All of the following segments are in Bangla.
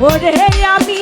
ওরে আমি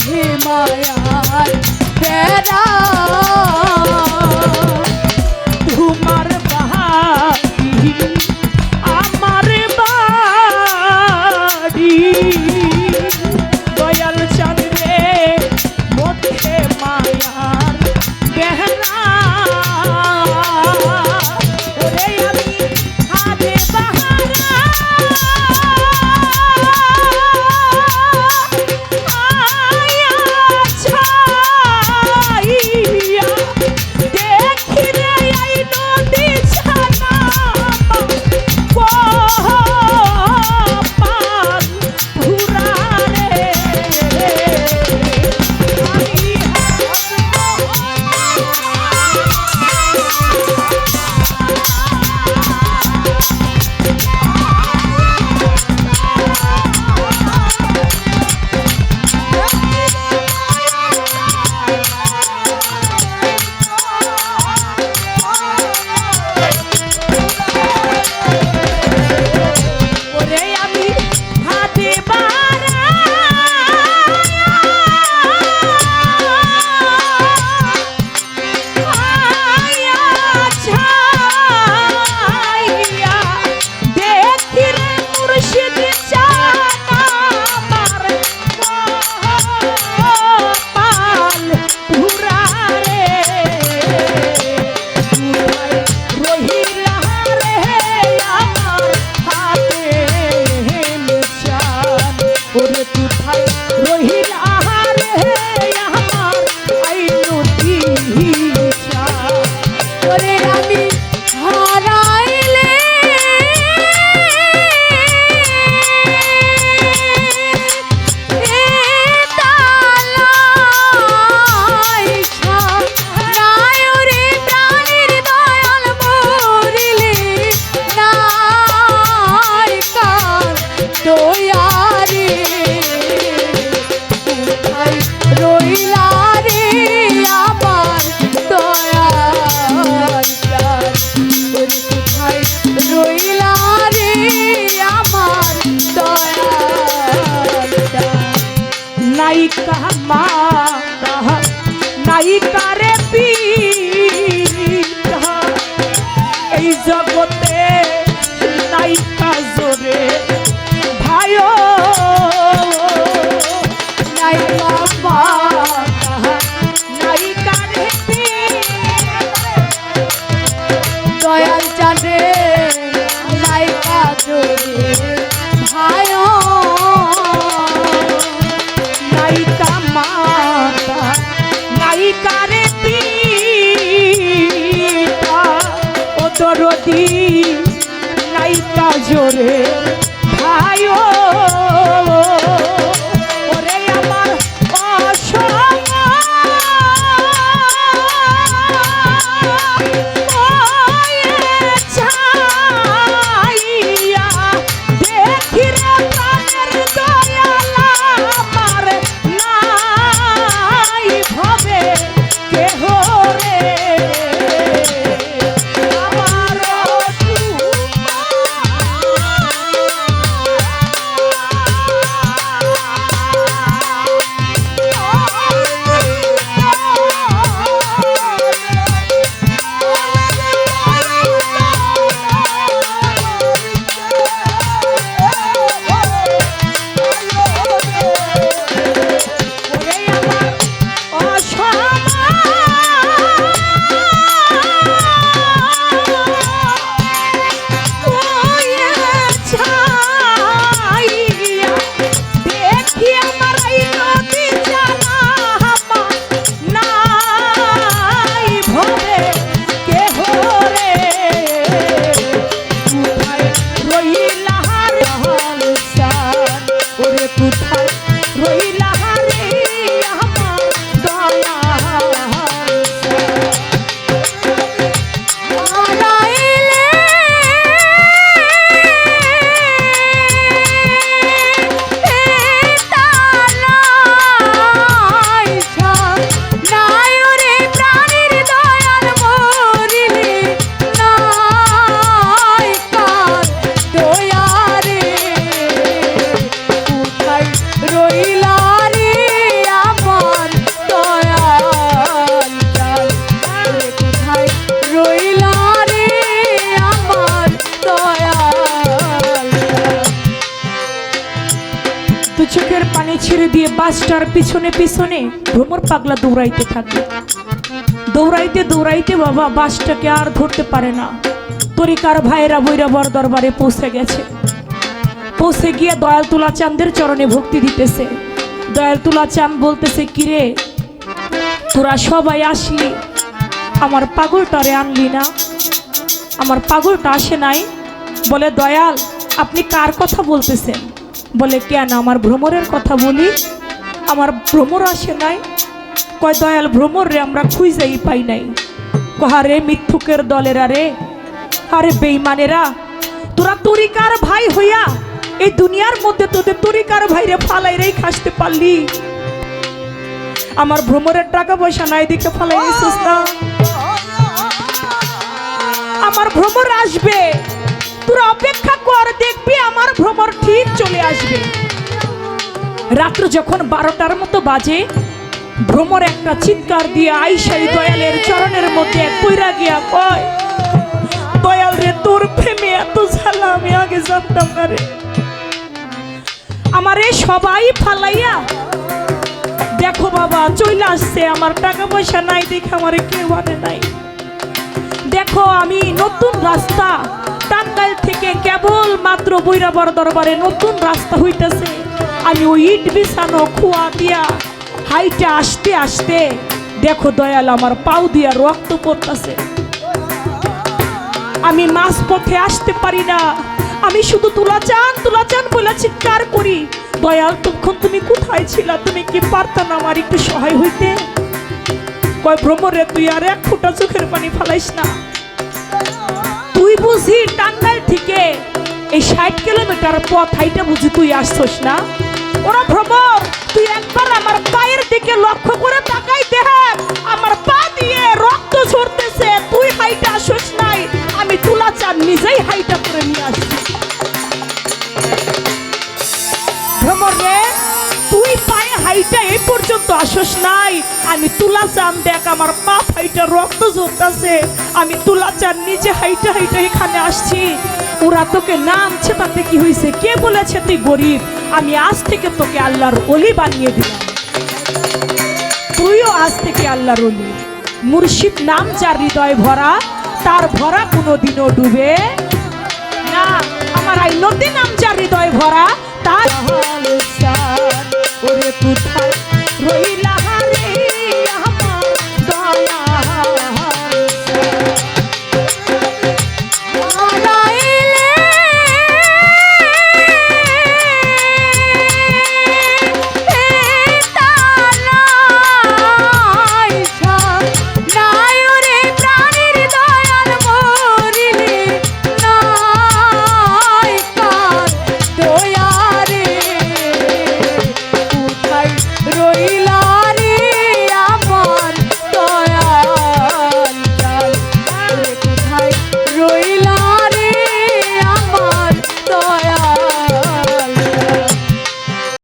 মধ্যে মায়ার বেড়া তোমার বাড়ি যদি পানি ছেড়ে দিয়ে বাসটার পিছনে পিছনে ভ্রমর পাগলা দৌড়াইতে থাকে। দৌড়াইতে দৌড়াইতে বাবা বাসটাকে আর ধরতে পারে না। তরিকার ভাইয়েরা বৈরাবর দরবারে পৌঁছে গেছে। পৌঁছে গিয়ে দয়াল তুলা চাঁদের চরণে ভক্তি দিতেছে। দয়াল তুলা চাঁদ বলতেছে, কিরে, তোরা সবাই আসলি? আমার পাগলটারে আনলি না? আমার পাগলটা আসে নাই? বলে, দয়াল, আপনি কার কথা বলতেছেন? বলে, কেন আমার ভ্রমরের কথা বলি? আমার ভ্রমর আসে নাই। কয়, দয়াল ভ্রমর রে আমরা খুঁজেই পাই নাই। কহারে মিথ্যুকের দলেরা রে আরে বেইমানেরা তোরা তরিকার ভাই হইয়া এই দুনিয়ার মধ্যে তোদের তরিকার ভাইরে ফালাই রেই খাসতে পারলি। আমার ভ্রমরের টাকা পয়সা নাই দেখে ফালাই না। আমার ভ্রমর আসবে। রাত্র যখন বারোটার মতো বাজে, ভ্রমর একটা চিৎকার দিয়ে আইসাই দয়ালের চরণের মধ্যে কইরা গিয়া কয়, দয়াল রে, তোর প্রেমে এত ঝালা, আমি আগে জানতাম না রে। আমারে সবাই ফালাইয়া, দেখো বাবা চলে আসছে, আমার টাকা পয়সা নাই দেখে আমার কেউ আনে নাই। দেখো আমি নতুন রাস্তা, টাঙ্গাইল থেকে কেবল মাত্র বৈরাবর দরবারে নতুন রাস্তা হইতেছে। আমি ওই ইট বিছানো খুয়া দিয়া হাইটে আসতে আসতে, দেখো দয়াল আমার পাও দিয়া রক্ত পড়তেছে। আমি মাছ পথে আসতে পারি না। আমি শুধু তুলা চান তুলা চান বলে চিৎকার করি। দয়াল, তখন তুমি কোথায় ছিলা? তুমি কি পারতা না আমার একটু সহায় হইতে? কয়, ভ্রমরে তুই আর এক ফোঁটা চোখের পানি ফালাইস না। তুই বুঝি টাঙ্গাইল থেকে এই ষাট কিলোমিটার পথ হাইটা বুঝি তুই আসছস না? ওরা ভ্রমর তুই একবার আমার পায়ের দিকে লক্ষ্য করে তাকাই দেখ। আমার পা দিয়ে রক্ত ঝরতেছে, তুই হাইটা আসছ নাই। আমি তুলা চান নিজেই হাইটা করে নিয়ে আসছি। ভ্রমর রে তুই পায়ে হাইটা এই পর্যন্ত আসস নাই। আমি তুলা চান দেখ, আমার পা হাইটা রক্ত ঝরতেছে। আমি তুলা চান নিজে হাইটা হাইটা এখানে আসছি। ওরা তোকে নামছে তাতে কি হয়েছে কে বলেছে তুই গরিব? আমি আজ থেকে তোকে আল্লাহর অলি বানিয়ে দিলাম। তুইও আজ থেকে আল্লাহর অলি মুর্শিদ নাম যার হৃদয় ভরা, তার ভরা কোনোদিনও ডুবে না। আমার আই নদী নাম যার হৃদয় ভরা, তার